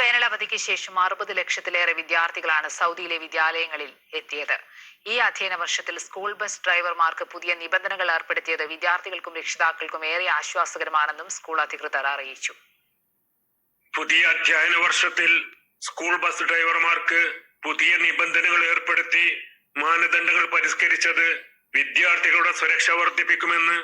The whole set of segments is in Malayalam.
വേനലവധിക്ക് ശേഷം അറുപത് ലക്ഷത്തിലേറെ വിദ്യാർത്ഥികളാണ് സൗദിയിലെ വിദ്യാലയങ്ങളിൽ എത്തിയത്. ഈ അധ്യയന വർഷത്തിൽ സ്കൂൾ ബസ് ഡ്രൈവർമാർക്ക് പുതിയ നിബന്ധനകൾ ഏർപ്പെടുത്തിയത് വിദ്യാർത്ഥികൾക്കും രക്ഷിതാക്കൾക്കും ഏറെ ആശ്വാസകരമാണെന്നും സ്കൂൾ അധികൃതർ അറിയിച്ചു. പുതിയ അധ്യയന വർഷത്തിൽ സ്കൂൾ ബസ് ഡ്രൈവർമാർക്ക് പുതിയ നിബന്ധനകൾ ഏർപ്പെടുത്തി മാനദണ്ഡങ്ങൾ പരിഷ്കരിച്ചത് വിദ്യാർത്ഥികളുടെ സുരക്ഷ വർദ്ധിപ്പിക്കുമെന്ന്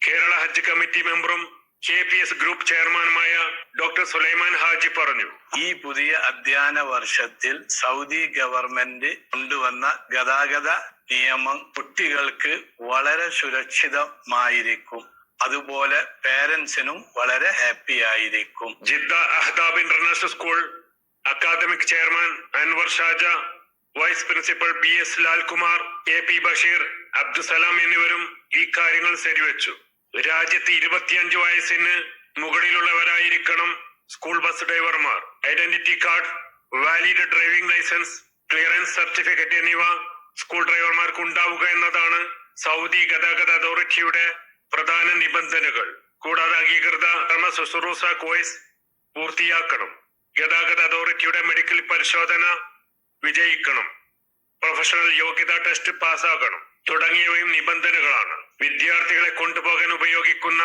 കേരള ഹജ്ജ് കമ്മിറ്റി മെമ്പറും കെ പി എസ് ഗ്രൂപ്പ് ചെയർമാനുമായ ഡോക്ടർ സുലൈമാൻ ഹാജി പറഞ്ഞു. ഈ പുതിയ അധ്യയന വർഷത്തിൽ സൗദി ഗവൺമെന്റ് കൊണ്ടുവന്ന ഗതാഗത നിയമം കുട്ടികൾക്ക് വളരെ സുരക്ഷിതമായിരിക്കും. അതുപോലെ പേരൻസിനും വളരെ ഹാപ്പി ആയിരിക്കും Jeddah Ahdab international school academic chairman Anwar Shaja vice principal B S Lalkumar A P Basheer Abdussalam എന്നിവരും ഈ കാര്യങ്ങൾ ശരിവെച്ചു. രാജ്യത്ത് ഇരുപത്തിയഞ്ച് വയസ്സിന് മുകളിലുള്ളവരായിരിക്കണം സ്കൂൾ ബസ് ഡ്രൈവർമാർ. Identity card valid driving licence clearance certificate എന്നിവ സ്കൂൾ ഡ്രൈവർമാർക്ക് ഉണ്ടാവുക എന്നതാണ് സൗദി ഗതാഗത അതോറിറ്റിയുടെ പ്രധാന നിബന്ധനകൾ. കൂടാതെ അംഗീകൃത കർമ്മ ശുശ്രൂഷ കോഴ്സ് പൂർത്തിയാക്കണം. ഗതാഗത അതോറിറ്റിയുടെ മെഡിക്കൽ പരിശോധന വിജയിക്കണം. പ്രൊഫഷണൽ യോഗ്യതാ ടെസ്റ്റ് പാസ്സാകണം. തുടങ്ങിയവയും നിബന്ധനകളാണ്. വിദ്യാർത്ഥികളെ കൊണ്ടുപോകാൻ ഉപയോഗിക്കുന്ന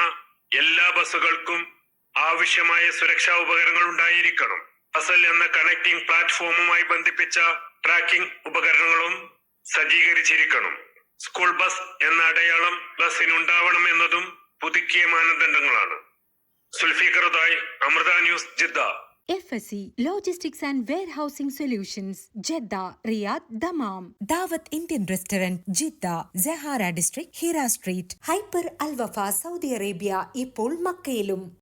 എല്ലാ ബസ്സുകൾക്കും ആവശ്യമായ സുരക്ഷാ ഉപകരണങ്ങൾ ഉണ്ടായിരിക്കണം. അസൽ എന്ന കണക്ടിംഗ് പ്ലാറ്റ്ഫോമുമായി ബന്ധിപ്പിച്ച ട്രാക്കിംഗ് ഉപകരണങ്ങളും സജ്ജീകരിച്ചിരിക്കണം. സ്കൂൾ ബസ് എന്ന അടയാളം ബസ്സിനുണ്ടാവണം എന്നതും പുതുക്കിയ മാനദണ്ഡങ്ങളാണ്. സുൽഫീഖറുദായി Amrita news Jeddah. FSC and warehousing solutions Jeddah Riyadh Dammam. Dawat Indian restaurant Jeddah Jahara district Hira street hyper Al Wafa Saudi Arabia ഇപ്പോൾ മക്കയിലും.